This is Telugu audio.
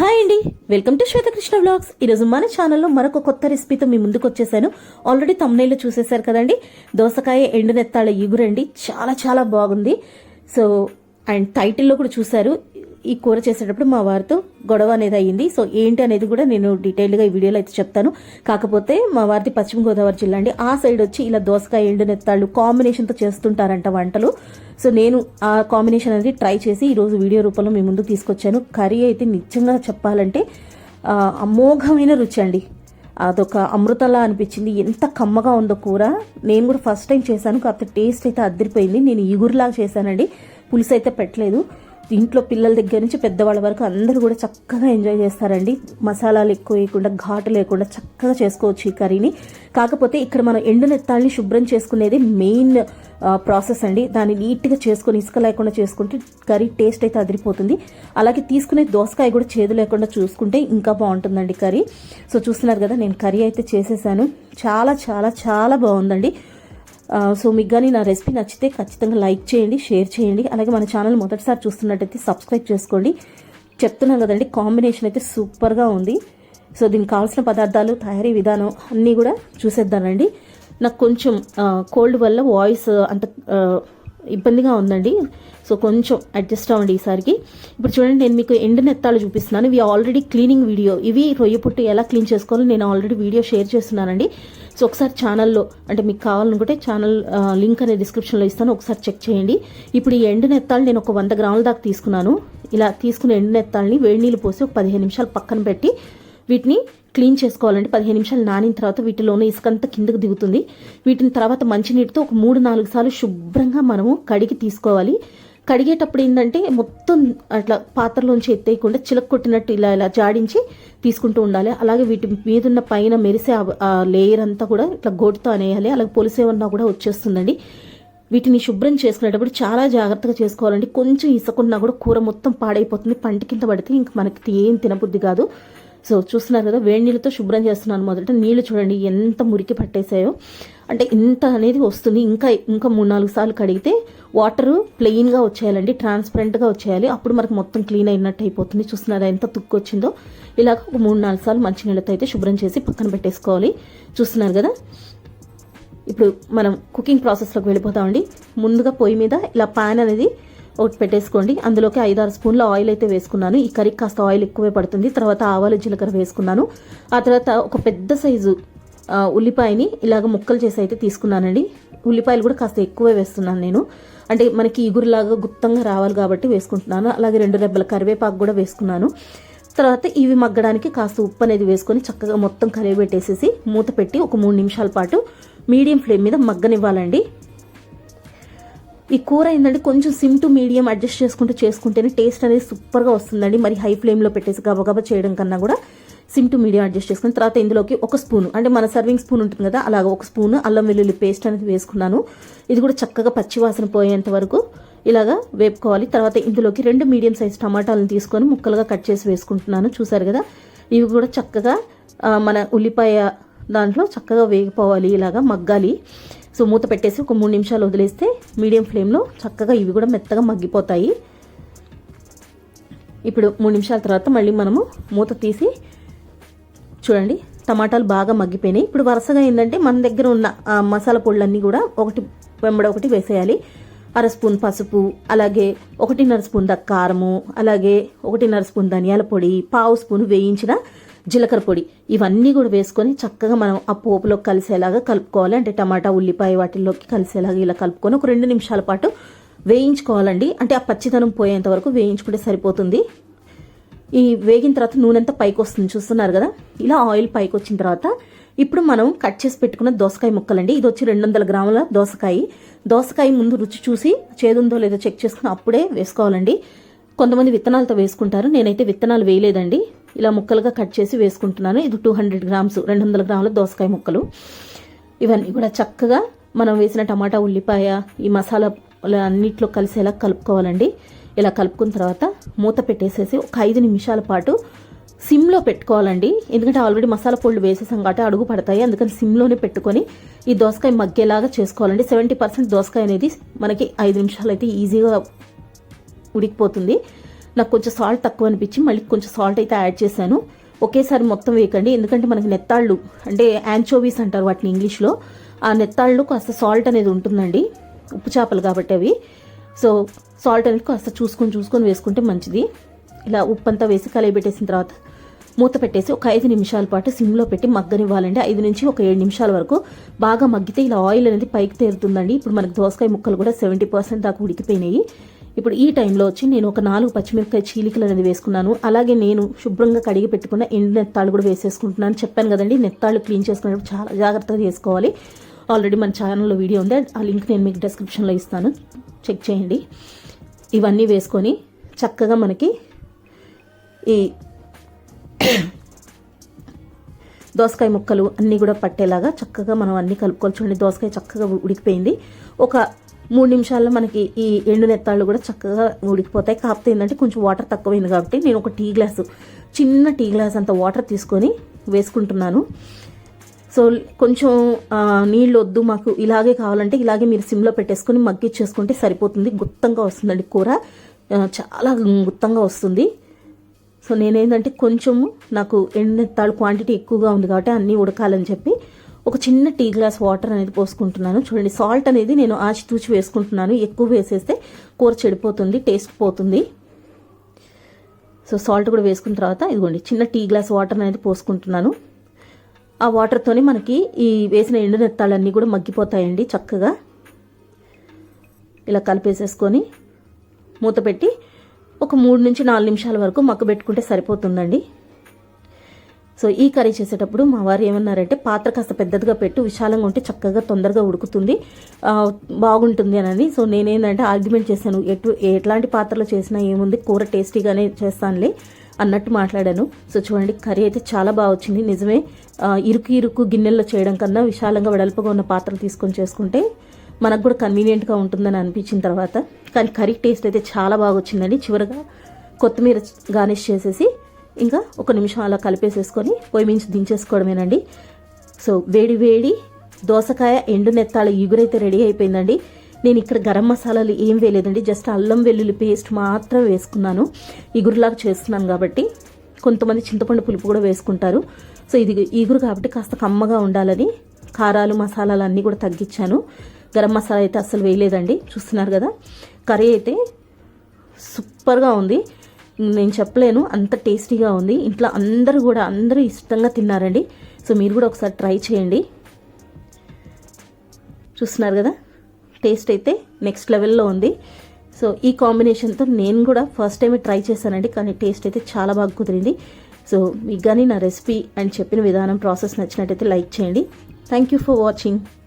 హాయ్ అండి. వెల్కమ్ టు శ్వేతకృష్ణ బ్లాగ్స్ ఈరోజు మన ఛానల్లో మరొక కొత్త రెసిపీతో మీ ముందుకు వచ్చేసాను. ఆల్రెడీ తమ్నైల్లో చూసేశారు కదండి. దోసకాయ ఎండునెత్తాళ్ళ ఇగురండి చాలా చాలా బాగుంది. సో అండ్ టైటిల్లో కూడా చూశారు. ఈ కూర చేసేటప్పుడు మా వారితో గొడవ అనేది అయ్యింది. సో ఏంటి అనేది కూడా నేను డీటెయిల్గా ఈ వీడియోలో అయితే చెప్తాను. కాకపోతే మా వారిది పశ్చిమ గోదావరి జిల్లా అండి. ఆ సైడ్ వచ్చి ఇలా దోసకాయ ఎండు నెత్తాళ్ళు కాంబినేషన్తో చేస్తుంటారంట వంటలు. సో నేను ఆ కాంబినేషన్ అనేది ట్రై చేసి ఈరోజు వీడియో రూపంలో మీ ముందు తీసుకొచ్చాను. కర్రీ అయితే నిజంగా చెప్పాలంటే అమోఘమైన రుచి అండి. అదొక అమృతలా అనిపించింది. ఎంత కమ్మగా ఉందో కూర. నేను కూడా ఫస్ట్ టైం చేశాను కాకపోతే టేస్ట్ అయితే అద్దరిపోయింది నేను ఇగురులా చేశానండి. పులుసు అయితే పెట్టలేదు. ఇంట్లో పిల్లల దగ్గర నుంచి పెద్దవాళ్ళ వరకు అందరూ కూడా చక్కగా ఎంజాయ్ చేస్తారండి. మసాలాలు ఎక్కువ వేయకుండా ఘాటు లేకుండా చక్కగా చేసుకోవచ్చు ఈ కర్రీని. కాకపోతే ఇక్కడ మనం ఎండు నెత్తాలని శుభ్రం చేసుకునేది మెయిన్ ప్రాసెస్ అండి. దాన్ని నీట్గా చేసుకొని ఇసుక లేకుండా చేసుకుంటే కర్రీ టేస్ట్ అయితే అదిరిపోతుంది. అలాగే తీసుకునే దోసకాయ కూడా చేదు లేకుండా చూసుకుంటే ఇంకా బాగుంటుందండి కర్రీ. సో చూస్తున్నారు కదా నేను కర్రీ అయితే చేసేసాను. చాలా చాలా చాలా బాగుందండి. సో మీకు కానీ నా రెసిపీ నచ్చితే ఖచ్చితంగా లైక్ చేయండి షేర్ చేయండి. అలాగే మన ఛానల్ మొదటిసారి చూస్తున్నట్టయితే సబ్స్క్రైబ్ చేసుకోండి. చెప్తున్నాను కదండి కాంబినేషన్ అయితే సూపర్గా ఉంది. సో దీనికి కావాల్సిన పదార్థాలు తయారీ విధానం అన్నీ కూడా చూసేద్దానండి నాకు కొంచెం కోల్డ్ వల్ల వాయిస్ అంత ఇబ్బందిగా ఉందండి. సో కొంచెం అడ్జస్ట్ అవ్వండి ఈసారికి. ఇప్పుడు చూడండి నేను మీకు ఎండు నెత్తాలు చూపిస్తున్నాను. ఇవి ఆల్రెడీ క్లీనింగ్ వీడియో ఇవి రొయ్య పుట్టు ఎలా క్లీన్ చేసుకోవాలో నేను ఆల్రెడీ వీడియో షేర్ చేస్తున్నానండి. సో ఒకసారి ఛానల్లో అంటే మీకు కావాలనుకుంటే ఛానల్ లింక్ అనేది డిస్క్రిప్షన్లో ఇస్తాను. ఒకసారి చెక్ చేయండి. ఇప్పుడు ఈ ఎండు నెత్తాలు నేను ఒక వంద గ్రాముల దాకా తీసుకున్నాను. ఇలా తీసుకున్న ఎండు నెత్తాలని వేడి నీళ్ళు పోసి ఒక పదిహేను నిమిషాలు పక్కన పెట్టి వీటిని క్లీన్ చేసుకోవాలండి. పదిహేను నిమిషాలు నానిన తర్వాత వీటిలోనే ఇసుకంతా కిందకు దిగుతుంది. వీటిని తర్వాత మంచినీటితో ఒక మూడు నాలుగు సార్లు శుభ్రంగా మనము కడిగి తీసుకోవాలి. కడిగేటప్పుడు ఏంటంటే మొత్తం అట్లా పాత్రలోంచి ఎత్తేయకుండా చిలక కొట్టినట్టు ఇలా ఇలా జాడించి తీసుకుంటూ ఉండాలి. అలాగే వీటి మీద ఉన్న పైన మెరిసే ఆ- ఆ లేయర్ అంతా కూడా ఇట్లా గోటుతో అనేయాలి. అలాగే పొలిసేవన్నా కూడా వచ్చేస్తుందండి. వీటిని శుభ్రం చేసుకునేటప్పుడు చాలా జాగ్రత్తగా చేసుకోవాలండి. కొంచెం ఇసుకున్నా కూడా కూర మొత్తం పాడైపోతుంది. పంట కింద పడితే ఇంక మనకి ఏం తినబుద్ధి కాదు. సో చూస్తున్నారు కదా వేడి నీళ్ళతో శుభ్రం చేస్తున్నాను మొదట. నీళ్ళు చూడండి ఎంత మురికి పట్టేసాయో అంటే ఇంత అనేది వస్తుంది. ఇంకా ఇంకా మూడు నాలుగు సార్లు కడిగితే వాటర్ ప్లెయిన్గా వచ్చేయాలండి ట్రాన్స్పరెంట్గా వచ్చేయాలి. అప్పుడు మనకు మొత్తం క్లీన్ అయినట్టు అయిపోతుంది. చూస్తున్నారా ఎంత తుక్కు వచ్చిందో. ఇలాగ ఒక మూడు నాలుగు సార్లు మంచి నీళ్ళతో అయితే శుభ్రం చేసి పక్కన పెట్టేసుకోవాలి. చూస్తున్నారు కదా? ఇప్పుడు మనం కుకింగ్ ప్రాసెస్లోకి వెళ్ళిపోతామండి. ముందుగా పొయ్యి మీద ఇలా పాన్ అనేది ఒకటి పెట్టేసుకోండి. అందులోకి ఐదారు స్పూన్ల ఆయిల్ అయితే వేసుకున్నాను. ఈ కర్రీకి కాస్త ఆయిల్ ఎక్కువే పడుతుంది. తర్వాత ఆవాలు జీలకర్ర వేసుకున్నాను. ఆ తర్వాత ఒక పెద్ద సైజు ఉల్లిపాయని ఇలాగ ముక్కలు చేసి అయితే తీసుకున్నానండి. ఉల్లిపాయలు కూడా కాస్త ఎక్కువే వేస్తున్నాను నేను. అంటే మనకి ఇగురులాగా గుత్తంగా రావాలి కాబట్టి వేసుకుంటున్నాను. అలాగే రెండు రెబ్బల కరివేపాకు కూడా వేసుకున్నాను. తర్వాత ఇవి మగ్గడానికి కాస్త ఉప్పు అనేది వేసుకొని చక్కగా మొత్తం కరివేపెట్టేసేసి మూత పెట్టి ఒక మూడు నిమిషాల పాటు మీడియం ఫ్లేమ్ మీద మగ్గనివ్వాలండి. ఈ కూర ఏంటంటే కొంచెం సిమ్ టు మీడియం అడ్జస్ట్ చేసుకుంటూ చేసుకుంటేనే టేస్ట్ అనేది సూపర్గా వస్తుందండి. మరి హై ఫ్లేమ్లో పెట్టేసి గబగబా చేయడం కన్నా కూడా సిమ్ టు మీడియం అడ్జస్ట్ చేసుకుని తర్వాత ఇందులోకి ఒక స్పూన్ అంటే మన సర్వింగ్ స్పూన్ ఉంటుంది కదా అలాగ ఒక స్పూన్ అల్లం వెల్లుల్లి పేస్ట్ అనేది వేసుకున్నాను. ఇది కూడా చక్కగా పచ్చివాసన పోయేంత వరకు ఇలాగా వేపుకోవాలి. తర్వాత ఇందులోకి రెండు మీడియం సైజ్ టమాటాలను తీసుకొని ముక్కలుగా కట్ చేసి వేసుకుంటున్నాను. చూసారు కదా? ఇవి కూడా చక్కగా మన ఉల్లిపాయ దాంట్లో చక్కగా వేగిపోవాలి ఇలాగా మగ్గాలి. సో మూత పెట్టేసి ఒక మూడు నిమిషాలు వదిలేస్తే మీడియం ఫ్లేమ్లో చక్కగా ఇవి కూడా మెత్తగా మగ్గిపోతాయి. ఇప్పుడు మూడు నిమిషాల తర్వాత మళ్ళీ మనము మూత తీసి చూడండి టమాటాలు బాగా మగ్గిపోయినాయి. ఇప్పుడు వరుసగా ఏంటంటే మన దగ్గర ఉన్న మసాలా పొడులన్నీ కూడా ఒకటి వెంబడ ఒకటి వేసేయాలి. అర స్పూన్ పసుపు అలాగే ఒకటిన్నర స్పూన్ ద కారము అలాగే ఒకటిన్నర స్పూన్ ధనియాల పొడి పావు స్పూన్ వేయించిన జీలకర్ర పొడి. ఇవన్నీ కూడా వేసుకొని చక్కగా మనం ఆ పోపులో కలిసేలాగా కలుపుకోవాలి. అంటే టమాటా ఉల్లిపాయ వాటిల్లోకి కలిసేలాగా ఇలా కలుపుకొని ఒక రెండు నిమిషాల పాటు వేయించుకోవాలండి. అంటే ఆ పచ్చిదనం పోయేంత వరకు వేయించుకుంటే సరిపోతుంది. ఈ వేగిన తర్వాత నూనె అంతా పైకి వస్తుంది. చూస్తున్నారు కదా? ఇలా ఆయిల్ పైకి వచ్చిన తర్వాత ఇప్పుడు మనం కట్ చేసి పెట్టుకున్న దోసకాయ ముక్కలండి. ఇది వచ్చి రెండు వందల గ్రాముల దోసకాయ. దోసకాయ ముందు రుచి చూసి చేదుందో లేదో చెక్ చేసుకుని అప్పుడే వేసుకోవాలండి. కొంతమంది విత్తనాలతో వేసుకుంటారు. నేనైతే విత్తనాలు వేయలేదండి. ఇలా ముక్కలుగా కట్ చేసి వేసుకుంటున్నాను. ఇది టూ హండ్రెడ్ గ్రామ్స్ రెండు వందల గ్రాముల దోసకాయ ముక్కలు. ఇవన్నీ కూడా చక్కగా మనం వేసిన టమాటా ఉల్లిపాయ ఈ మసాలా అన్నిట్లో కలిసేలా కలుపుకోవాలండి. ఇలా కలుపుకున్న తర్వాత మూత పెట్టేసేసి ఒక ఐదు నిమిషాల పాటు సిమ్లో పెట్టుకోవాలండి. ఎందుకంటే ఆల్రెడీ మసాలా పొళ్ళు వేసేసాం కాబట్టి అడుగు పడతాయి. అందుకని సిమ్లోనే పెట్టుకొని ఈ దోసకాయ మగ్గేలాగా చేసుకోవాలండి. సెవెంటీ పర్సెంట్ దోసకాయ అనేది మనకి ఐదు నిమిషాలు అయితే ఈజీగా ఉడికిపోతుంది. నాకు కొంచెం సాల్ట్ తక్కువ అనిపించి మళ్ళీ కొంచెం సాల్ట్ అయితే యాడ్ చేశాను. ఒకేసారి మొత్తం వేయకండి. ఎందుకంటే మనకి నెత్తాళ్ళు అంటే యాంచోవీస్ అంటారు వాటిని ఇంగ్లీష్లో ఆ నెత్తాళ్ళు కాస్త సాల్ట్ అనేది ఉంటుందండి. ఉప్పు చేపలు కాబట్టి అవి. సో సాల్ట్ అనేది కాస్త చూసుకొని చూసుకొని వేసుకుంటే మంచిది. ఇలా ఉప్పు అంతా వేసి కలయబెట్టేసిన తర్వాత మూత పెట్టేసి ఒక ఐదు నిమిషాల పాటు సిమ్లో పెట్టి మగ్గనివ్వాలండి. ఐదు నుంచి ఒక ఏడు నిమిషాల వరకు బాగా మగ్గితే ఇలా ఆయిల్ అనేది పైకి తేరుతుందండి. ఇప్పుడు మనకు దోసకాయ ముక్కలు కూడా సెవెంటీ పర్సెంట్ దాకా ఉడికిపోయినాయి. ఇప్పుడు ఈ టైంలో వచ్చి నేను ఒక నాలుగు పచ్చిమిరపకాయ చీలికలు అనేది వేసుకున్నాను. అలాగే నేను శుభ్రంగా కడిగి పెట్టుకున్న ఎండు నెత్తాళ్ళు కూడా వేసేసుకుంటున్నాను. చెప్పాను కదండి నెత్తాళ్ళు క్లీన్ చేసుకునేటప్పుడు చాలా జాగ్రత్తగా చేసుకోవాలి. ఆల్రెడీ మన ఛానల్లో వీడియో ఉంది. ఆ లింక్ నేను మీకు డిస్క్రిప్షన్లో ఇస్తాను. చెక్ చేయండి. ఇవన్నీ వేసుకొని చక్కగా మనకి ఈ దోసకాయ ముక్కలు అన్నీ కూడా పట్టేలాగా చక్కగా మనం అన్నీ కలుపుకోవాలి. చూడండి దోసకాయ చక్కగా ఉడికిపోయింది. ఒక మూడు నిమిషాల్లో మనకి ఈ ఎండు నెత్తాళ్ళు కూడా చక్కగా ఉడికిపోతాయి కాకపోతే ఏంటంటే కొంచెం వాటర్ తక్కువైంది కాబట్టి నేను ఒక టీ గ్లాసు చిన్న టీ గ్లాస్ అంత వాటర్ తీసుకొని వేసుకుంటున్నాను. సో కొంచెం నీళ్ళు వద్దు మాకు ఇలాగే కావాలంటే ఇలాగే మీరు సిమ్లో పెట్టేసుకొని మగ్గిచ్చేసుకుంటే సరిపోతుంది. గుత్తంగా వస్తుందండి కూర. చాలా గుత్తంగా వస్తుంది. సో నేనేంటంటే కొంచెము నాకు ఎండెత్తాಳು క్వాంటిటీ ఎక్కువగా ఉంది కాబట్టి అన్నీ ఉడకాలని చెప్పి ఒక చిన్న టీ గ్లాస్ వాటర్ అనేది పోసుకుంటున్నాను. చూడండి సాల్ట్ అనేది నేను ఆచితూచి వేసుకుంటున్నాను. ఎక్కువ వేసేస్తే కూర చెడిపోతుంది టేస్ట్ పోతుంది. సో సాల్ట్ కూడా వేసుకున్న తర్వాత ఇదిగోండి చిన్న టీ గ్లాస్ వాటర్ అనేది పోసుకుంటున్నాను. ఆ వాటర్తోనే మనకి ఈ వేసిన ఎండు నెత్తాలన్నీ కూడా మగ్గిపోతాయండి చక్కగా. ఇలా కలిపేసేసుకొని మూత పెట్టి ఒక మూడు నుంచి నాలుగు నిమిషాల వరకు మగ్గ పెట్టుకుంటే సరిపోతుందండి. సో ఈ కర్రీ చేసేటప్పుడు మా వారు ఏమన్నారంటే పాత్ర కాస్త పెద్దదిగా పెట్టు విశాలంగా ఉంటే చక్కగా తొందరగా ఉడుకుతుంది బాగుంటుంది అని సో నేనేంటంటే ఆర్గ్యుమెంట్ చేశాను ఎటు ఎట్లాంటి పాత్రలో చేసినా ఏముంది కూర టేస్టీగానే చేస్తానులే అన్నట్టు మాట్లాడాను. సో చూడండి కర్రీ అయితే చాలా బాగా వచ్చింది. నిజమే ఇరుకు ఇరుకు గిన్నెల్లో చేయడం కన్నా విశాలంగా వెడల్పుగా ఉన్న పాత్రలు తీసుకొని చేసుకుంటే మనకు కూడా కన్వీనియంట్గా ఉంటుందని అనిపించిన తర్వాత కానీ కర్రీ టేస్ట్ అయితే చాలా బాగా వచ్చిందండి చివరగా కొత్తిమీర గార్నిష్ చేసేసి ఇంకా ఒక నిమిషం అలా కలిపేసేసుకొని పొయ్యి మించి దించేసుకోవడమేనండి. సో వేడి వేడి దోసకాయ ఎండు నెత్తాల ఇగురైతే రెడీ అయిపోయిందండి. నేను ఇక్కడ గరం మసాలాలు ఏం వేయలేదండి. జస్ట్ అల్లం వెల్లుల్లి పేస్ట్ మాత్రం వేసుకున్నాను. ఇగురులాగా చేస్తున్నాను కాబట్టి కొంతమంది చింతపండు పులుపు కూడా వేసుకుంటారు. సో ఇది ఈగురు కాబట్టి కాస్త కమ్మగా ఉండాలని కారాలు మసాలాలు అన్నీ కూడా తగ్గించాను. గరం మసాలా అయితే అస్సలు వేయలేదండి. చూస్తున్నారు కదా? కర్రీ అయితే సూపర్గా ఉంది. నేను చెప్పలేను. అంత టేస్టీగా ఉంది. ఇంట్లో అందరూ కూడా అందరూ ఇష్టంగా తిన్నారండి. సో మీరు కూడా ఒకసారి ట్రై చేయండి. చూస్తున్నారు కదా? టేస్ట్ అయితే నెక్స్ట్ లెవెల్లో ఉంది. సో ఈ కాంబినేషన్తో నేను కూడా ఫస్ట్ టైం ట్రై చేశానండి. కానీ టేస్ట్ అయితే చాలా బాగా కుదిరింది. సో మీకు కానీ నా రెసిపీ అండ్ చెప్పిన విధానం ప్రాసెస్ నచ్చినట్టయితే లైక్ చేయండి. Thank you for watching